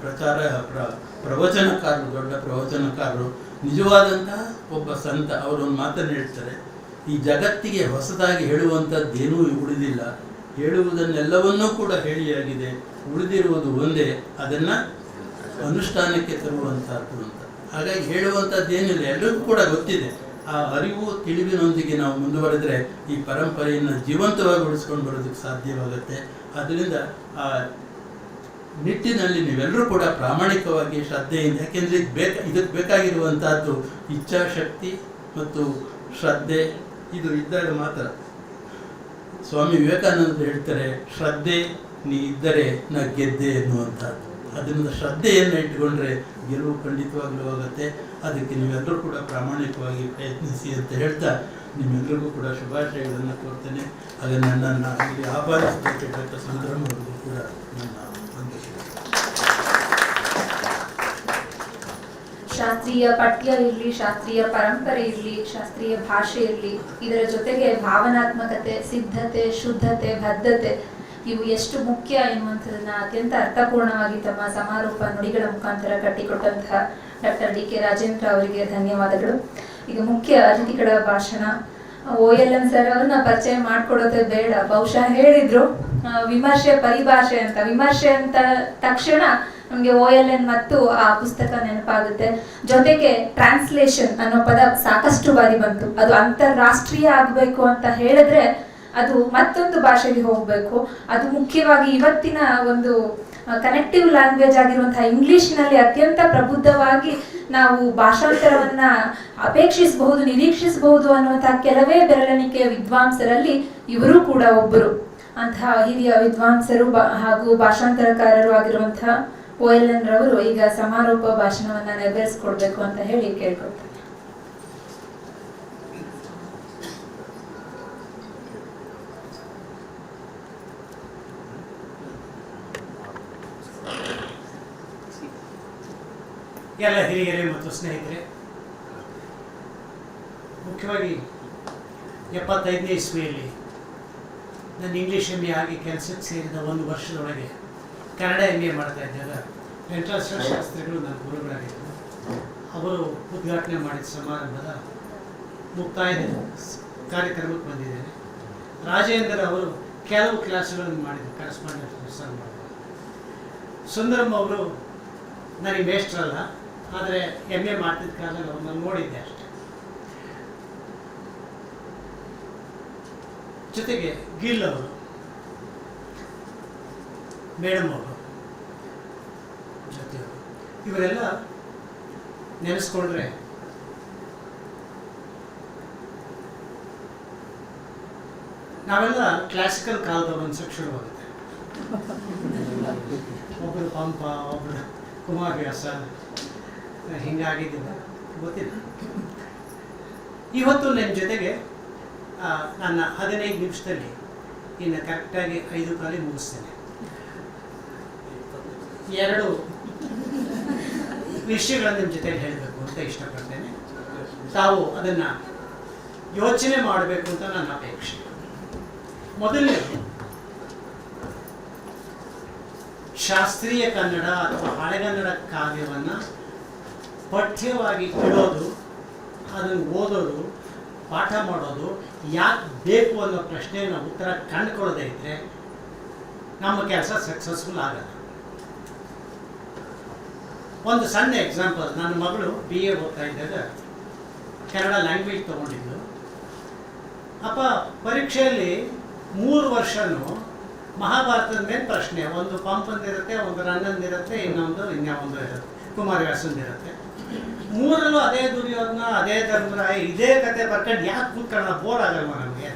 ಪ್ರಚಾರ ಪ್ರ ಪ್ರವಚನಕಾರರು ದೊಡ್ಡ ಪ್ರವಚನಕಾರರು. ನಿಜವಾದಂತಹ ಒಬ್ಬ ಸಂತ ಅವರು ಒಂದು ಮಾತನ್ನು ಹೇಳ್ತಾರೆ. ಈ ಜಗತ್ತಿಗೆ ಹೊಸದಾಗಿ ಹೇಳುವಂಥದ್ದೇನೂ ಉಳಿದಿಲ್ಲ. ಹೇಳುವುದನ್ನೆಲ್ಲವನ್ನೂ ಕೂಡ ಹೇಳಿಯಾಗಿದೆ. ಉಳಿದಿರುವುದು ಒಂದೇ ಅದನ್ನು ಅನುಷ್ಠಾನಕ್ಕೆ ತರುವಂತಹದ್ದು ಅಂತ. ಹಾಗಾಗಿ ಹೇಳುವಂಥದ್ದೇನಿಲ್ಲ ಎಲ್ಲರಿಗೂ ಕೂಡ ಗೊತ್ತಿದೆ. ಆ ಅರಿವು, ತಿಳಿವಿನೊಂದಿಗೆ ನಾವು ಮುಂದುವರೆದ್ರೆ ಈ ಪರಂಪರೆಯನ್ನು ಜೀವಂತವಾಗಿ ಉಳಿಸ್ಕೊಂಡು ಬರೋದಕ್ಕೆ ಸಾಧ್ಯವಾಗುತ್ತೆ. ಅದರಿಂದ ಆ ನಿಟ್ಟಿನಲ್ಲಿ ನೀವೆಲ್ಲರೂ ಕೂಡ ಪ್ರಾಮಾಣಿಕವಾಗಿ ಶ್ರದ್ಧೆಯಿಂದ, ಯಾಕೆಂದರೆ ಇದು ಬೇಕ, ಇದಕ್ಕೆ ಬೇಕಾಗಿರುವಂತಹದ್ದು ಇಚ್ಛಾಶಕ್ತಿ ಮತ್ತು ಶ್ರದ್ಧೆ, ಇದು ಇದ್ದಾಗ ಮಾತ್ರ. ಸ್ವಾಮಿ ವಿವೇಕಾನಂದ ಹೇಳ್ತಾರೆ, ಶ್ರದ್ಧೆ ನೀ ಇದ್ದರೆ ನಾ ಗೆದ್ದೆ ಎನ್ನುವಂಥದ್ದು ಅದರಿಂದ ಶ್ರದ್ಧೆಯನ್ನು ಇಟ್ಟುಕೊಂಡ್ರೆ ಗೆಲುವು ಖಂಡಿತವಾಗ್ಲೂ ಆಗುತ್ತೆ. ಅದಕ್ಕೆ ನೀವೆಲ್ಲರೂ ಕೂಡ ಪ್ರಾಮಾಣಿಕವಾಗಿ ಪ್ರಯತ್ನಿಸಿ ಅಂತ ಹೇಳ್ತಾ ನಿಮ್ಮೆಲ್ಲರಿಗೂ ಕೂಡ ಶುಭಾಶಯಗಳನ್ನು ಕೋರ್ತೇನೆ ಹಾಗೆ ನನ್ನನ್ನು ಇಲ್ಲಿ ಆಹ್ವಾನಿಸಿದ್ದಕ್ಕೆ ಡಾಕ್ಟರ್ ಸುಂದರಂ ಅವರಿಗೂ ಕೂಡ ನನ್ನ. ಶಾಸ್ತ್ರೀಯ ಪಠ್ಯ ಇರಲಿ ಶಾಸ್ತ್ರೀಯ ಪರಂಪರೆ ಇರಲಿ ಶಾಸ್ತ್ರೀಯ ಭಾಷೆ ಇರಲಿ ಇದರ ಜೊತೆಗೆ ಭಾವನಾತ್ಮಕತೆ, ಸಿದ್ಧತೆ, ಶುದ್ಧತೆ, ಬದ್ಧತೆ, ಇವು ಎಷ್ಟು ಮುಖ್ಯ ಎನ್ನುವಂಥದ್ದನ್ನ ಅತ್ಯಂತ ಅರ್ಥಪೂರ್ಣವಾಗಿ ತಮ್ಮ ಸಮಾರೋಪ ನುಡಿಗಳ ಮುಖಾಂತರ ಕಟ್ಟಿಕೊಟ್ಟಂತಹ ಡಾಕ್ಟರ್ ಡಿ ಕೆ ರಾಜೇಂದ್ರ ಅವರಿಗೆ ಧನ್ಯವಾದಗಳು. ಈಗ ಮುಖ್ಯ ಅತಿಥಿಗಳ ಭಾಷಣ. ಓ ಎಲ್ ಎಂ ಸರ್ ಅವ್ರನ್ನ ಪರಿಚಯ ಮಾಡ್ಕೊಡೋದೇ ಬೇಡ. ಬಹುಶಃ ಹೇಳಿದ್ರು ವಿಮರ್ಶೆ ಪರಿಭಾಷೆ ಅಂತ. ವಿಮರ್ಶೆ ಅಂತ ತಕ್ಷಣ ನಮಗೆ ಓ ಎಲ್ ಎನ್ ಮತ್ತು ಆ ಪುಸ್ತಕ ನೆನಪಾಗುತ್ತೆ. ಜೊತೆಗೆ ಟ್ರಾನ್ಸ್ಲೇಷನ್ ಅನ್ನೋ ಪದ ಸಾಕಷ್ಟು ಬಾರಿ ಬಂತು. ಅದು ಅಂತಾರಾಷ್ಟ್ರೀಯ ಆಗಬೇಕು ಅಂತ ಹೇಳಿದ್ರೆ ಅದು ಮತ್ತೊಂದು ಭಾಷೆಗೆ ಹೋಗಬೇಕು. ಅದು ಮುಖ್ಯವಾಗಿ ಇವತ್ತಿನ ಒಂದು ಕನೆಕ್ಟಿವ್ ಲ್ಯಾಂಗ್ವೇಜ್ ಆಗಿರುವಂತಹ ಇಂಗ್ಲಿಷ್ನಲ್ಲಿ ಅತ್ಯಂತ ಪ್ರಬುದ್ಧವಾಗಿ ನಾವು ಭಾಷಾಂತರವನ್ನ ಅಪೇಕ್ಷಿಸಬಹುದು, ನಿರೀಕ್ಷಿಸಬಹುದು ಅನ್ನುವಂತಹ ಕೆಲವೇ ಬೆರಳೆಣಿಕೆಯ ವಿದ್ವಾಂಸರಲ್ಲಿ ಇವರು ಕೂಡ ಒಬ್ಬರು. ಅಂತಹ ಹಿರಿಯ ವಿದ್ವಾಂಸರು ಹಾಗೂ ಭಾಷಾಂತರಕಾರರು ಆಗಿರುವಂತಹ ಓ ಎಲ್ ಎನ್ ರವರು ಈಗ ಸಮಾರೋಪ ಭಾಷಣವನ್ನ ನೆರವೇರಿಸಿಕೊಡ್ಬೇಕು ಅಂತ ಹೇಳಿ ಕೇಳ್ಕೊಳ್ತಾರೆ ಎಲ್ಲ ಹಿರಿಯರೇ ಮತ್ತು ಸ್ನೇಹಿತರೆ ಮುಖ್ಯವಾಗಿ ಎಪ್ಪತ್ತೈದನೇ ಇಸ್ವಿಯಲ್ಲಿ ನಾನು ಇಂಗ್ಲೀಷ್ ಎಂ ಎ ಆಗಿ ಕೆಲಸಕ್ಕೆ ಸೇರಿದ ಒಂದು ವರ್ಷದೊಳಗೆ ಕನ್ನಡ ಎಂ ಎ ಮಾಡ್ತಾ ಇದ್ದಾಗ ವೆಂಕಟೇಶ್ವರ ಶಾಸ್ತ್ರಿಗಳು ನನ್ನ ಗುರುಗಳಾಗಿದ್ದರು. ಅವರು ಉದ್ಘಾಟನೆ ಮಾಡಿದ ಸಮಾರಂಭದ ಮುಕ್ತಾಯದ ಸ್- ಕಾರ್ಯಕ್ರಮಕ್ಕೆ ಬಂದಿದ್ದೇನೆ. ರಾಜೇಂದ್ರ ಅವರು ಕೆಲವು ಕ್ಲಾಸ್ಗಳನ್ನು ಮಾಡಿದರು ಕರೆಸ್ಪಾಂಡೆಂಟ್ ಮಾಡಿದರು ಸುಂದರಂ ಅವರು ನನಗೆ ಮೇಷ್ಟ್ರಲ್ಲ. ಆದರೆ ಎಂ ಎ ಮಾಡ್ತಿದ್ದ ಕಾಲದಲ್ಲಿ ಅವ್ರನ್ನ ನೋಡಿದ್ದೆ ಅಷ್ಟೆ. ಜೊತೆಗೆ ಗಿಲ್ ಅವರು ಮೇಡಮ್ ಅವರು ಜೊತೆಯವರು ಇವರೆಲ್ಲ ನೆನೆಸ್ಕೊಂಡ್ರೆ ನಾವೆಲ್ಲ ಕ್ಲಾಸಿಕಲ್ ಕಾಲದವ್ರು ಅನ್ಸಕ್ಕೆ ಶುರುವಾಗುತ್ತೆ. <laughs> ಒಬ್ಬರು ಪಂಪ ಒಬ್ಬರು ಕುಮಾರವ್ಯಾಸ ಹಿಂಗಾಗಿದ್ದಿಲ್ಲ. ಗೊತ್ತಿಲ್ಲ. ಇವತ್ತು ನನ್ನ ಜೊತೆಗೆ ನನ್ನ ಹದಿನೈದು ನಿಮಿಷದಲ್ಲಿ ಇನ್ನು ಕರೆಕ್ಟಾಗಿ ಐದು ಕಾಲಿ ಮುಗಿಸ್ತೇನೆ. ಎರಡು ವಿಷಯಗಳನ್ನು ನಿಮ್ಮ ಜೊತೆಗೆ ಹೇಳಬೇಕು ಅಂತ ಇಷ್ಟಪಡ್ತೇನೆ. ತಾವು ಅದನ್ನು ಯೋಚನೆ ಮಾಡಬೇಕು ಅಂತ ನನ್ನ ಅಪೇಕ್ಷೆ. ಮೊದಲನೇ ಶಾಸ್ತ್ರೀಯ ಕನ್ನಡ ಅಥವಾ ಹಳೆಗನ್ನಡ ಕಾವ್ಯವನ್ನು ಪಠ್ಯವಾಗಿ ಇಡೋದು ಅದನ್ನು ಓದೋದು, ಪಾಠ ಮಾಡೋದು, ಯಾಕೆ ಬೇಕು ಅನ್ನೋ ಪ್ರಶ್ನೆಯನ್ನು ಉತ್ತರ ಕಂಡುಕೊಳ್ಳದೆ ಇದ್ದರೆ ನಮ್ಮ ಕೆಲಸ ಸಕ್ಸಸ್ಫುಲ್ ಆಗಲ್ಲ. ಒಂದು ಸಣ್ಣ ಎಕ್ಸಾಂಪಲ್ ನನ್ನ ಮಗಳು ಬಿ ಎ ಓದ್ತಾ ಇದ್ದಾಗ ಕನ್ನಡ ಲ್ಯಾಂಗ್ವೇಜ್ ತೊಗೊಂಡಿದ್ದು. ಅಪ್ಪ, ಪರೀಕ್ಷೆಯಲ್ಲಿ ಮೂರು ವರ್ಷನೂ ಮಹಾಭಾರತದ ಮೇಲೆ ಪ್ರಶ್ನೆ, ಒಂದು ಪಂಪಂದಿರುತ್ತೆ ಒಂದು ರನ್ನಂದಿರುತ್ತೆ ಇನ್ನೊಂದು, ಇನ್ಯಾವೊಂದು ಇರುತ್ತೆ, ಕುಮಾರವ್ಯಾಸಂದಿರುತ್ತೆ. ಮೂರಲ್ಲೂ ಅದೇ ದುರ್ಯೋಧನ, ಅದೇ ಧರ್ಮರಾಯ, ಇದೇ ಕತೆ ಬರ್ಕೊಂಡು ಯಾಕೆ ಕೂತ್ಕೊಳ್ಳೋಣ? ಬೋರ್ ಆಗಲ್ವ ನಮಗೆ?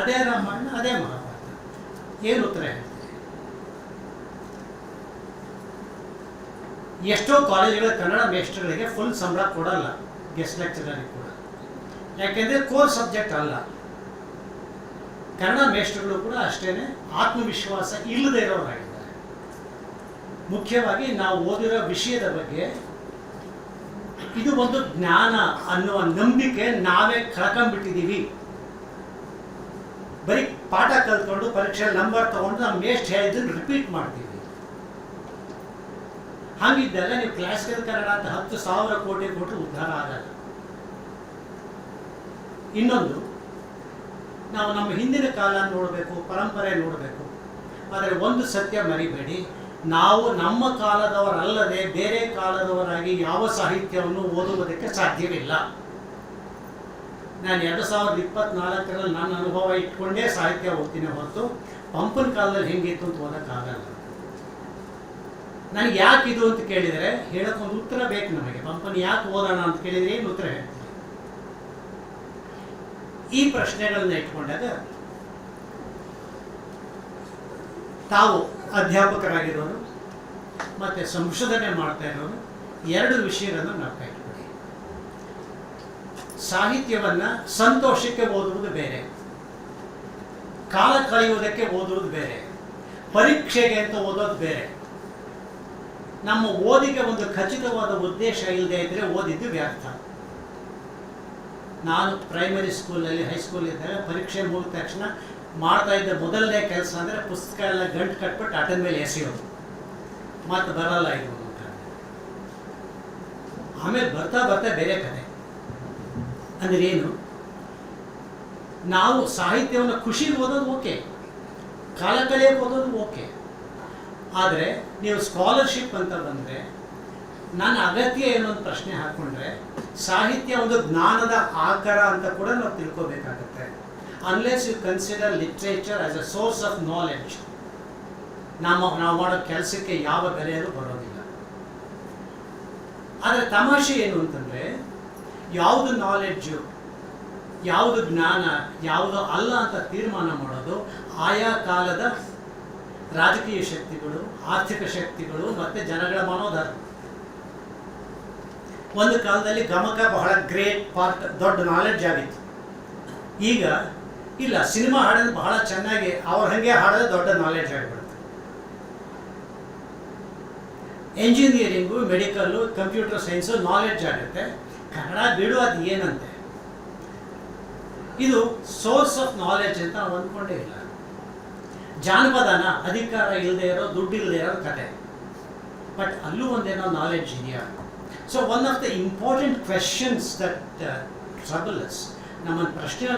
ಅದೇ ರಾಮಾಯಣ, ಅದೇ ಮಹಾಭಾರತ. ಏನು ಉತ್ತರ ಎಷ್ಟೋ ಕಾಲೇಜುಗಳ ಕನ್ನಡ ಮೇಸ್ಟರ್ಗಳಿಗೆ ಫುಲ್ ಸಂಬಳ ಕೊಡಲ್ಲ ಗೆಸ್ಟ್ ಲೆಕ್ಚರಲ್ಲಿ ಕೂಡ. ಯಾಕೆಂದರೆ ಕೋರ್ ಸಬ್ಜೆಕ್ಟ್ ಅಲ್ಲ. ಕನ್ನಡ ಮೇಸ್ಟರ್ಗಳು ಕೂಡ ಅಷ್ಟೇನೆ ಆತ್ಮವಿಶ್ವಾಸ ಇಲ್ಲದೆ ಇರೋರಾಗಿದ್ದಾರೆ ಮುಖ್ಯವಾಗಿ ನಾವು ಓದಿರೋ ವಿಷಯದ ಬಗ್ಗೆ ಇದು ಒಂದು ಜ್ಞಾನ ಅನ್ನುವ ನಂಬಿಕೆ ನಾವೇ ಕಳ್ಕೊಂಡ್ಬಿಟ್ಟಿದ್ದೀವಿ. ಬರೀ ಪಾಠ ಕಲ್ತ್ಕೊಂಡು ಪರೀಕ್ಷೆ ನಂಬರ್ ತಗೊಂಡು ನಾವು ಮೇಸ್ಟ್ ಹೇಳಿದ್ದನ್ನು ರಿಪೀಟ್ ಮಾಡ್ತೀವಿ. ಹಾಗಿದ್ದಾಗ ನೀವು ಕ್ಲಾಸಿಕಲ್ ಕನ್ನಡ ಅಂತ ಹತ್ತು ಸಾವಿರ ಕೋಟಿ ಕೊಟ್ಟು ಉದ್ಧಾರ ಆಗಲ್ಲ. ಇನ್ನೊಂದು, ನಾವು ನಮ್ಮ ಹಿಂದಿನ ಕಾಲ ನೋಡಬೇಕು, ಪರಂಪರೆ ನೋಡಬೇಕು, ಆದರೆ ಒಂದು ಸತ್ಯ ಮರಿಬೇಡಿ. ನಾವು ನಮ್ಮ ಕಾಲದವರಲ್ಲದೆ ಬೇರೆ ಕಾಲದವರಾಗಿ ಯಾವ ಸಾಹಿತ್ಯವನ್ನು ಓದುವುದಕ್ಕೆ ಸಾಧ್ಯವಿಲ್ಲ. ನಾನು ಎರಡು ಸಾವಿರದ ಇಪ್ಪತ್ನಾಲ್ಕರಲ್ಲಿ ನನ್ನ ಅನುಭವ ಇಟ್ಕೊಂಡೇ ಸಾಹಿತ್ಯ ಓದ್ತೀನಿ ಹೊರತು ಪಂಪನ ಕಾಲದಲ್ಲಿ ಹೆಂಗಿತ್ತು ಅಂತ ಓದೋಕ್ಕಾಗಲ್ಲ. ನನಗೆ ಯಾಕೆ ಇದು ಅಂತ ಕೇಳಿದರೆ ಹೇಳಕ್ಕೊಂದು ಉತ್ತರ ಬೇಕು ನಮಗೆ. ಪಂಪನ್ ಯಾಕೆ ಓದೋಣ ಅಂತ ಕೇಳಿದರೆ ಏನು ಉತ್ತರ ಹೇಳ್ತೀನಿ. ಈ ಪ್ರಶ್ನೆಗಳನ್ನ ಇಟ್ಕೊಂಡಾಗ ತಾವು ಅಧ್ಯಾಪಕರಾಗಿರೋರು, ಮತ್ತೆ ಸಂಶೋಧನೆ ಮಾಡ್ತಾ ಇರೋರು ಎರಡು ವಿಷಯಗಳನ್ನು ನಾವು ಕೈ ಸಾಹಿತ್ಯವನ್ನ ಸಂತೋಷಕ್ಕೆ ಓದುವುದು ಬೇರೆ, ಕಾಲ ಕಳೆಯುವುದಕ್ಕೆ ಓದುವುದು ಬೇರೆ, ಪರೀಕ್ಷೆಗೆ ಅಂತ ಓದೋದು ಬೇರೆ. ನಮ್ಮ ಓದಿಗೆ ಒಂದು ಖಚಿತವಾದ ಉದ್ದೇಶ ಇಲ್ಲದೆ ಇದ್ರೆ ಓದಿದ್ದು ವ್ಯರ್ಥ. ನಾನು ಪ್ರೈಮರಿ ಸ್ಕೂಲಲ್ಲಿ ಹೈಸ್ಕೂಲ್ ಇದ್ದಾಗ ಪರೀಕ್ಷೆ ಮುಗಿದ ತಕ್ಷಣ ಮಾಡ್ತಾ ಇದ್ದ. ಮೊದಲನೇ ಕೆಲಸ ಅಂದರೆ ಪುಸ್ತಕ ಎಲ್ಲ ಗಂಟು ಕಟ್ಬಿಟ್ಟು ಅಟನ್ ಮೇಲೆ ಎಸೆಯೋದು ಮತ್ತೆ ಬರಲ್ಲ ಇದು ಆಮೇಲೆ ಬರ್ತಾ ಬರ್ತಾ ಬೇರೆ ಕತೆ. ಅಂದ್ರೆ ಏನು? ನಾವು ಸಾಹಿತ್ಯವನ್ನು ಖುಷಿ ಓದೋದು ಓಕೆ. ಕಾಲ ಕಳೆಯಕ್ಕೆ ಓದೋದು ಓಕೆ. ಆದರೆ ನೀವು ಸ್ಕಾಲರ್ಶಿಪ್ ಅಂತ ಬಂದರೆ ನನ್ನ ಅಗತ್ಯ ಏನು ಅಂತ ಪ್ರಶ್ನೆ ಹಾಕ್ಕೊಂಡ್ರೆ ಸಾಹಿತ್ಯ ಒಂದು ಜ್ಞಾನದ ಆಕರ ಅಂತ ಕೂಡ ನಾವು ತಿಳ್ಕೋಬೇಕಾಗತ್ತೆ. Unless you consider literature as a source of knowledge ನಮ್ಮ ನಾವು ಮಾಡೋ ಕೆಲಸಕ್ಕೆ ಯಾವ ಬೆಲೆಯೂ ಬರೋದಿಲ್ಲ. ಆದರೆ ತಮಾಷೆ ಏನು ಅಂತಂದರೆ, ಯಾವುದು ನಾಲೆಡ್ಜು ಯಾವುದು ಜ್ಞಾನ, ಯಾವುದು ಅಲ್ಲ ಅಂತ ತೀರ್ಮಾನ ಮಾಡೋದು ಆಯಾ ಕಾಲದ ರಾಜಕೀಯ ಶಕ್ತಿಗಳು, ಆರ್ಥಿಕ ಶಕ್ತಿಗಳು ಮತ್ತು ಜನಗಳ ಮನೋಧರ್ಮ. ಒಂದು ಕಾಲದಲ್ಲಿ ಗಮಕ ಬಹಳ ಗ್ರೇಟ್ ಪಾರ್ಟ್ ದೊಡ್ಡ ನಾಲೆಡ್ಜ್ ಆಗಿತ್ತು. ಈಗ ಇಲ್ಲ, ಸಿನಿಮಾ ಹಾಡೋದು ಬಹಳ ಚೆನ್ನಾಗಿ, ಅವ್ರ ಹಾಗೆ ಹಾಡೋದು ದೊಡ್ಡ ನಾಲೆಡ್ಜ್ ಆಗಿಬಿಡುತ್ತೆ. Engineering medical computer science knowledge ಆಗುತ್ತೆ ಕನ್ನಡ ಬಿಡು, ಅದು ಏನಂತೆ? ಇದು ಸೋರ್ಸ್ ಆಫ್ ನಾಲೆಡ್ಜ್ ಅಂತ ನಾವು ಅಂದ್ಕೊಂಡೇ ಇಲ್ಲ. ಜಾನಪದನ ಅಧಿಕಾರ ಇಲ್ಲದೆ ಇರೋ, ದುಡ್ಡು ಇಲ್ಲದೆ ಇರೋ ಕತೆ. ಬಟ್ ಅಲ್ಲೂ ಒಂದೇನೋ ನಾಲೆಡ್ಜ್ ಇದೆಯಾ? So one of the important questions that troubles ನಮ್ಮನ್ನು ಪ್ರಶ್ನೆ